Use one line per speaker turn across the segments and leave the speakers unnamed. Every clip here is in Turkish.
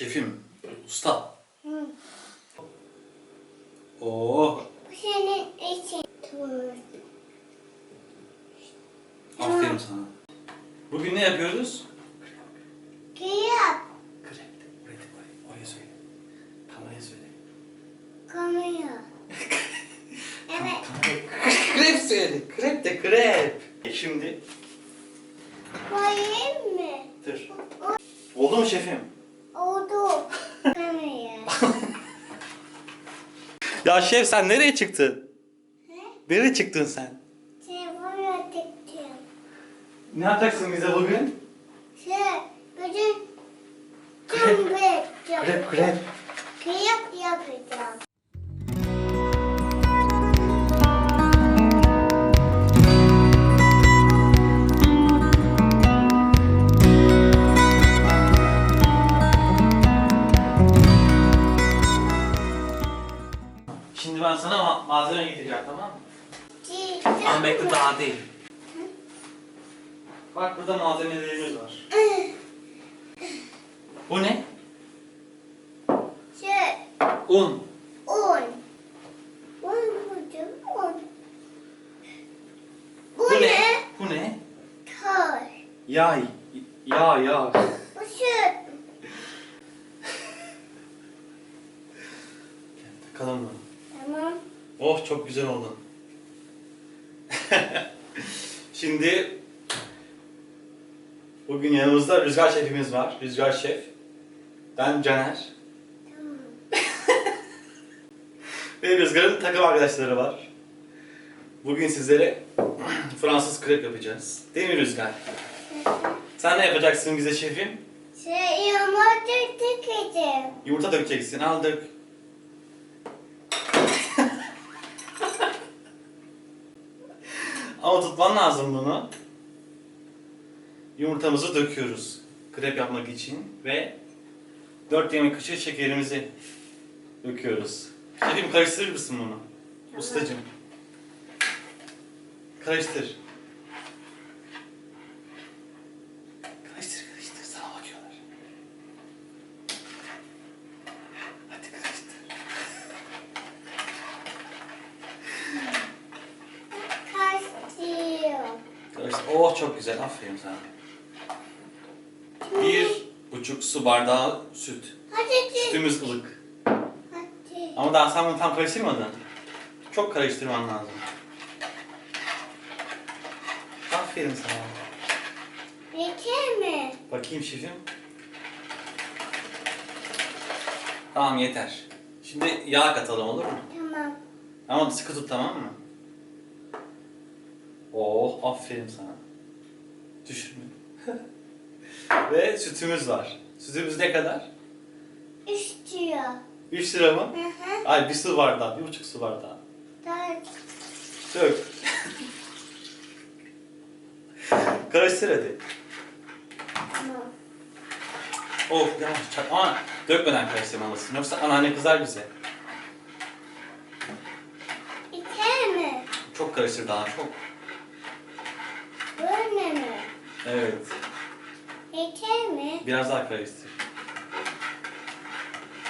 Şefim, usta.
Hı.
Oo,
Bu senin için
aferin sana. Bugün ne yapıyoruz?
Kıyap.
Krep. Oraya, oraya, oraya söyle. Kameraya söyle.
Kamera. Evet.
krep söyle. Krep de krep. Şimdi
Koyayım mı?
dur. Oldu mu şefim?
Oldu. Kamera.
Ya şef sen nereye çıktın?
Ne?
Nereye çıktın sen?
Telefonu tıktım.
Ne yapacaksın bize bugün?
Şey, bugün tüm bir
Krep krep.
Kıyap
Değil. Bak burada malzemelerimiz var. Bu ne?
Şey,
Un.
un. Un buldum, un. Bu
Bu
ne?
ne? Bu ne?
Toz.
Yağ. Yağ yağ.
Bu süt.
Takalım mı?
Tamam.
Oh çok güzel oldu. Şimdi bugün yanımızda Rüzgar Şefimiz var. Rüzgar Şef. Ben Caner. Ve Rüzgar'ın takım arkadaşları var. Bugün sizlere Fransız krep yapacağız. Değil mi Rüzgar? Sen ne yapacaksın bize şefim?
Şey, yumurta tıkacağım.
Yumurta dökeceksin. Al dök. Ama tutman lazım bunu. Yumurtamızı döküyoruz. Krep yapmak için ve 4 yemek kaşığı şekerimizi döküyoruz. Şefim karıştırır mısın bunu? Ustacığım. Karıştır. Karıştır karıştır sana bakıyorlar. Hadi karıştır.
Kaçıyor.
Karıştır. Oh çok güzel. Aferin sana. Bir buçuk su bardağı süt.
Hadi.
Sütümüz ılık.
Hadi.
Ama daha sen bunu tam karıştırmadın. Çok karıştırman lazım. Aferin sana.
Yeter mi?
Bakayım şefim. Tamam yeter. Şimdi yağ katalım olur mu?
Tamam.
Ama sıkı tut tamam mı? Oh aferin sana. Düşürme. Ve sütümüz var. Sütümüz ne kadar?
İstiyor.
3 lira mı?
Hı hı.
Ay bir su bardağı, bir buçuk su bardağı.
Dört.
Dök. Karıştır hadi.
Tamam.
Oh yavaş çak. Ama dökmeden karıştırmalısın. Yoksa anneanne kızar bize.
Yeter mi?
Çok karıştır daha çok.
Böyle mi?
Evet.
Yeter mi?
Biraz daha karıştır.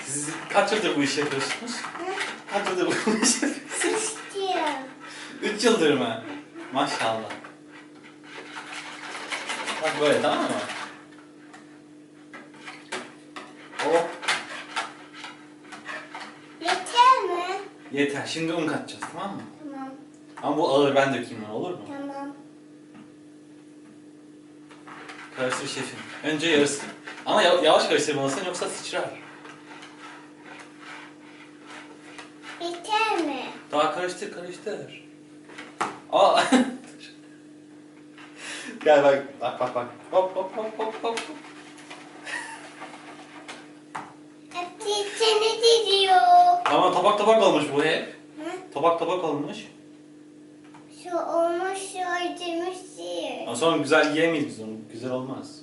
Siz kaç yıldır bu işi yapıyorsunuz?
Hı?
Kaç yıldır bu işi yapıyorsunuz?
İstiyor.
3 yıldır mı? Maşallah. Bak böyle tamam mı? Oh
Yeter mi?
yeter. Şimdi un katacağız tamam mı?
Tamam.
Ama bu ağır ben dökeyim bunu olur mu?
Tamam.
Karıştır şefim. Önce yarısı. Ama ya- yavaş karıştırmalısın yoksa sıçrar.
Yeter mi?
Daha karıştır karıştır. Aa. Gel bak bak bak bak. Hop hop hop hop hop.
Hadi seni diyor.
Ama tabak tabak olmuş bu hep.
Hı?
Tabak tabak olmuş.
Şu olmuş şu ödemiş değil.
Ama sonra güzel yiyemeyiz biz onu. Güzel olmaz.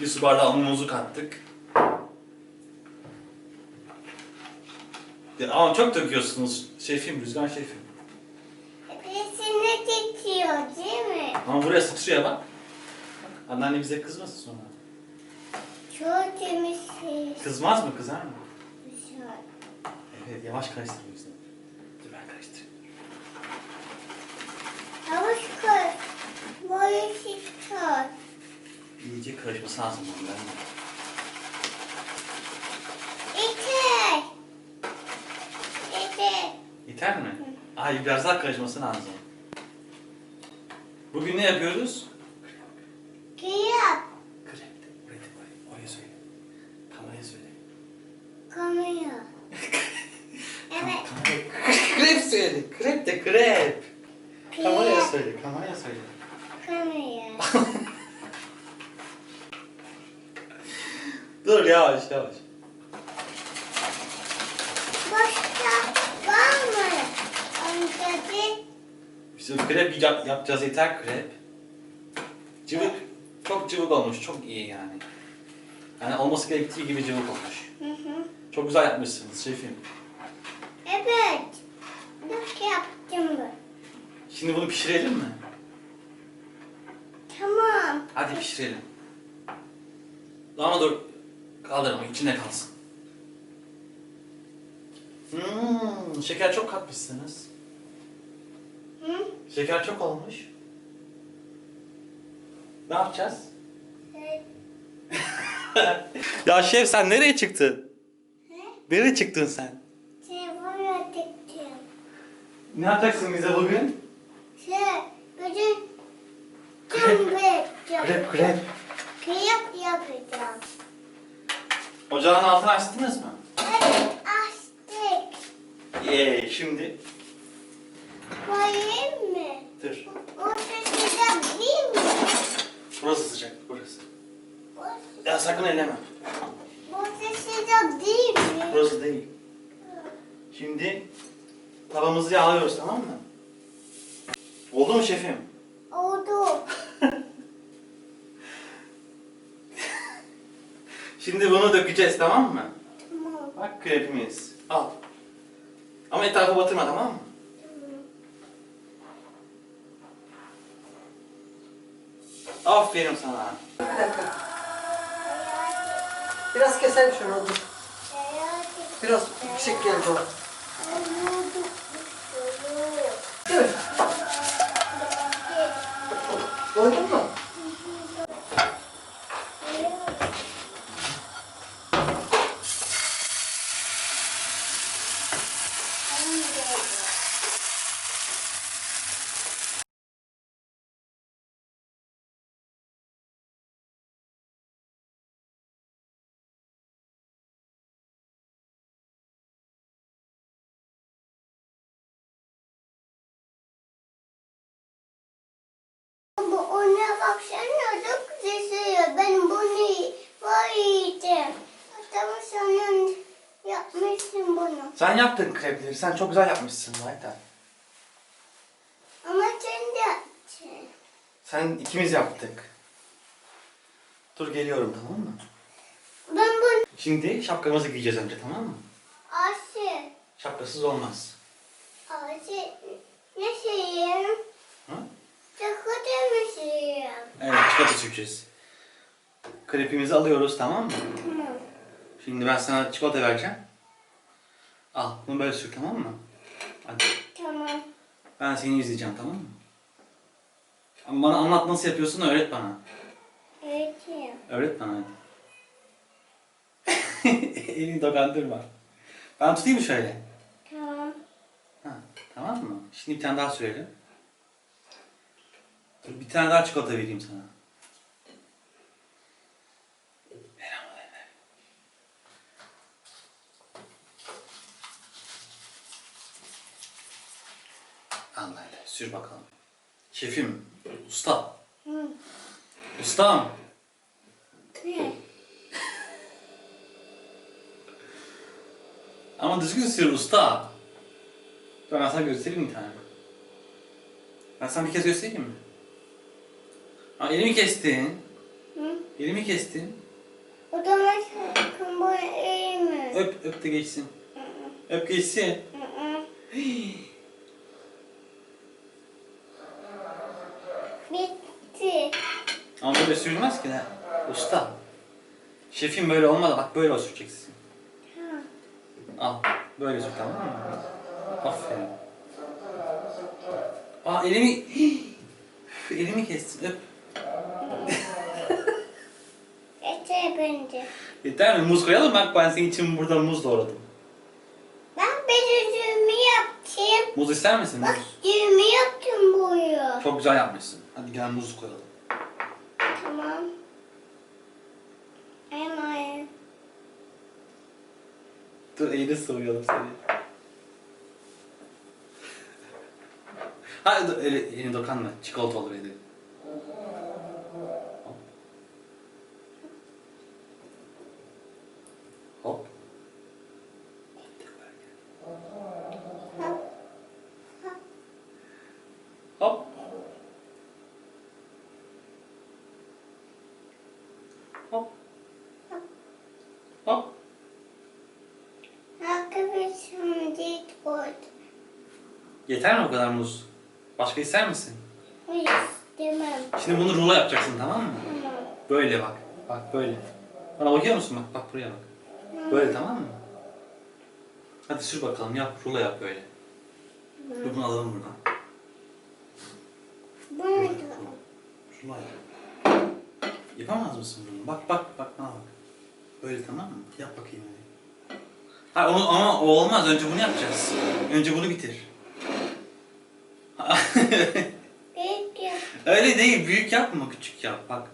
Bir su bardağı unumuzu kattık. Ya Ama çok döküyorsunuz şefim, Rüzgar şefim.
Seni diyor değil mi?
Ama buraya sıçrıyor bak. Anneanne bize kızmasın sonra.
Çok temizsiz.
Kızmaz mı? Kızar mı?
Güzel.
Evet yavaş karıştır o yüzden. Dur ben karıştırayım.
Yavaş koy. Böyle çıkar.
İyice karışması lazım de.
İter. İter.
Yeter mi? Hayır biraz daha karışması lazım. Bugün ne yapıyoruz?
Kıyak.
Krep. Oraya, oraya, oraya söyle. Kameraya söyle.
Kamera. Evet.
Kameraya. Krep söyle. Krep. Kameraya söyle. Kameraya söyle.
Kamera.
Dur yavaş yavaş.
Başka var mı? Amcacık.
Biz krep yap, yapacağız yeter krep. Cıvık. Çok cıvık olmuş. Çok iyi yani. Yani olması gerektiği gibi cıvık olmuş.
Hı hı.
Çok güzel yapmışsınız şefim.
Evet. Nasıl yaptım bu?
Şimdi bunu pişirelim mi?
Tamam.
Hadi pişirelim. Ama dur. Kaldırma içinde kalsın. Hmm, şeker çok katmışsınız.
Hı?
Şeker çok olmuş. Ne yapacağız?
Evet.
ya şef sen nereye çıktın?
He?
Nereye çıktın sen?
Telefonu tıktım.
Ne yapacaksın bize bugün?
Şey, bugün
Krep.
yapacağım.
Krep krep.
Kıyak yapacağım.
Ocağın altını açtınız mı?
Evet, açtık.
Ee, şimdi
Koyayım mı?
dur.
O sıcak değil mi?
Burası sıcak burası.
O-
Ya sakın elleme.
Bu sıcak değil mi?
Burası değil. Şimdi tavamızı yağlıyoruz tamam mı? Oldu mu şefim?
Oldu.
Şimdi bunu dökeceğiz tamam mı?
Tamam.
Bak krepimiz. Al. Ama etrafa batırma tamam mı? Aferin sana.
Bir dakika. Biraz keselim şunu. Biraz yüksek geldi o. Değil mi? Doydun mu?
Bu ona baksana çok güzel. Ben bunu var yiyeceğim. Tamam sen yapmışsın bunu.
Sen yaptın krepleri. Sen çok güzel yapmışsın zaten.
Ama sen de yaptın.
Sen ikimiz yaptık. Dur geliyorum tamam mı?
Ben bunu
Şimdi şapkamızı giyeceğiz önce tamam mı?
Ayşe.
Şapkasız olmaz.
Nasıl yiyeyim?
Hı?
Çikolata mı yiyeyim?
Evet çikolata süreceğiz. Krepimizi alıyoruz tamam mı?
Tamam.
Şimdi ben sana çikolata vereceğim. Al bunu böyle sür tamam mı? Hadi.
Tamam.
Ben seni izleyeceğim tamam mı? Ama bana anlat nasıl yapıyorsun öğret bana.
Öğreteyim.
Öğret bana hadi. Elini dokandırma. Ben tutayım mı şöyle?
Tamam.
Ha, tamam mı? Şimdi bir tane daha sürelim. Dur bir tane daha çikolata vereyim sana. Al böyle sür bakalım. Şefim, usta.
Hı.
Ustam.
Ne?
Ama düzgün sür usta. Ben sana göstereyim bir tane. Ben sana bir kez göstereyim mi? Ha, elimi kestin.
Hı?
Elimi kestin.
O zaman sakın bunu eğme.
Öp, öp de geçsin. Öp geçsin.
Hı hı.
Ama böyle sürülmez ki ne? Usta. Şefim böyle olmadı. Bak böyle süreceksin. Al. Böyle sür tamam mı? Aferin. Aa elimi... Üf, elimi kestin. Öp.
Yeter bence.
Yeter mi? Muz koyalım. Bak ben senin için burada muz doğradım.
Ben bir düğümü yaptım.
Muz ister misin?
Bak
Muz.
düğümü yaptım buraya.
Çok güzel yapmışsın. Hadi gel muz koyalım.
Tamam. Hemen.
Dur elini sıvayalım seni. Hayır dur eli, elini dokanma. Çikolata olur eli. Hop. Hop. tekrar gel. Hop. Hop. Hop. Yeter mi o kadar muz? Başka ister misin?
Hayır istemem.
Şimdi bunu rulo yapacaksın tamam mı?
Tamam.
Böyle bak. Bak böyle. Bana bakıyor musun bak? Bak buraya bak. Böyle tamam mı? Hadi sür bakalım yap. Rulo yap böyle. Dur bunu alalım buradan.
Bunu da.
Rulo yap. Yapamaz mısın bunu? Bak bak bak bana bak. Böyle tamam mı? Yap bakayım hadi. Hayır onu, ama o olmaz. Önce bunu yapacağız. Önce bunu bitir.
Peki.
Öyle değil. Büyük yapma. Küçük yap. Bak.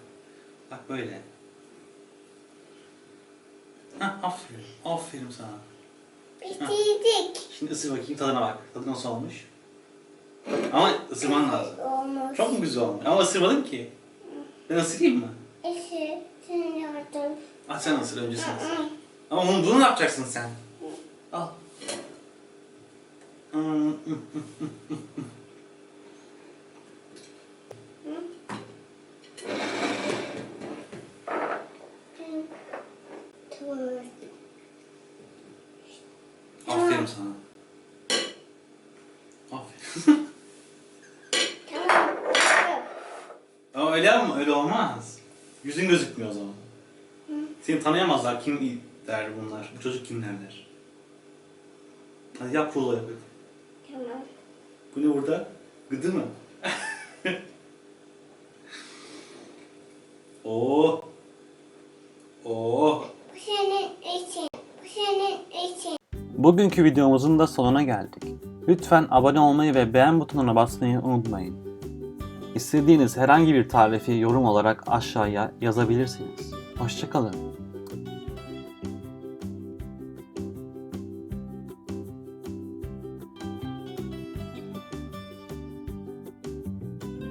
Bak böyle. Hah aferin. Aferin sana.
Bitirdik.
Şimdi ısır bakayım tadına bak. Tadı nasıl olmuş? Ama ısırman lazım.
Olmuş.
Çok mu güzel olmuş? Ama ısırmadın ki. Ben ısırayım mı?
İşte sen yardım.
Ah sen ısır önce sen ısır. Ama bunu, bunu ne yapacaksın sen? Al. Aferin sana. Aferin.
Tamam.
Ama öyle yapma, öyle olmaz. Yüzün gözükmüyor o zaman. Seni tanıyamazlar. Kim der bunlar? Bu çocuk kim derler? Hadi yap rulo yap.
Tamam.
Bu ne burada? Gıdı mı? Oo. Oo.
Bu senin için. Bu senin için.
Bugünkü videomuzun da sonuna geldik. Lütfen abone olmayı ve beğen butonuna basmayı unutmayın. İstediğiniz herhangi bir tarifi yorum olarak aşağıya yazabilirsiniz. Hoşçakalın.